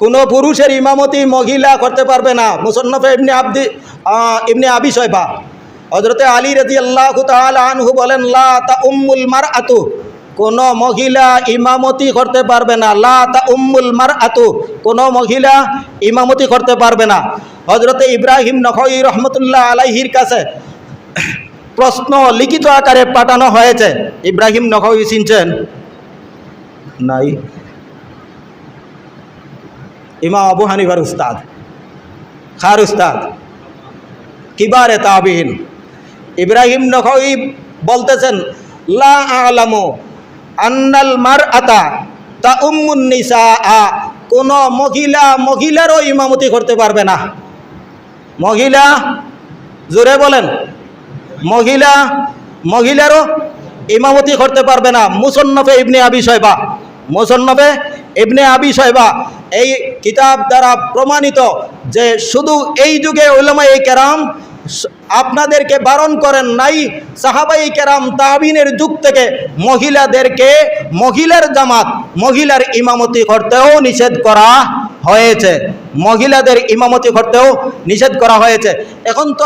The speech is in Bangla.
কোনো পুরুষের ইমামতি মহিলা করতে পারবে না। মুসন্নফে ইবনে আব্দি ইবনে আবি শৈবা। হজরতে আলী রাজি আল্লাহ আনহু বলেন, লা তা উম্মুল মার আতু কোনো মহিলা ইমামতি করতে পারবে না। লা তা উম্মুল মার আতু কোনো মহিলা ইমামতি করতে পারবে না। হজরতে ইব্রাহিম নখই রহমতুল্লাহ আলাইহির কাছে প্রশ্ন লিখিত আকারে পাঠানো হয়েছে। ইব্রাহিম নখই চিনছেন? নাই। ইমাম আবু হানিফার উস্তাদ। খার উস্তাদ? কিবারে তাবিন। ইব্রাহিম নখই বলতেছেন, লা আলামু আন্নাল মার আতা তা উম্মুন্নিসা আ কোনো মহিলা মহিলারও ইমামতি করতে পারবে না। মহিলা? জোরে বলেন। মহিলা মহিলারও ইমামতি করতে পারবে না। মুসন্নফে ইবনে আবি শৈবা। মুসন্নফে ইবনে আবি শৈবা এই কিতাব দ্বারা প্রমাণিত যে শুধু এই যুগে উলামা এই কেরাম আপনাদেরকে বারণ করেন নাই সাহাবাই কেরাম তাবিনের যুগ থেকে মহিলাদেরকে মহিলার জামাত, মহিলার ইমামতি করতেও নিষেধ করা হয়েছে। মহিলাদের ইমামতি করতেও নিষেধ করা হয়েছে। এখন তো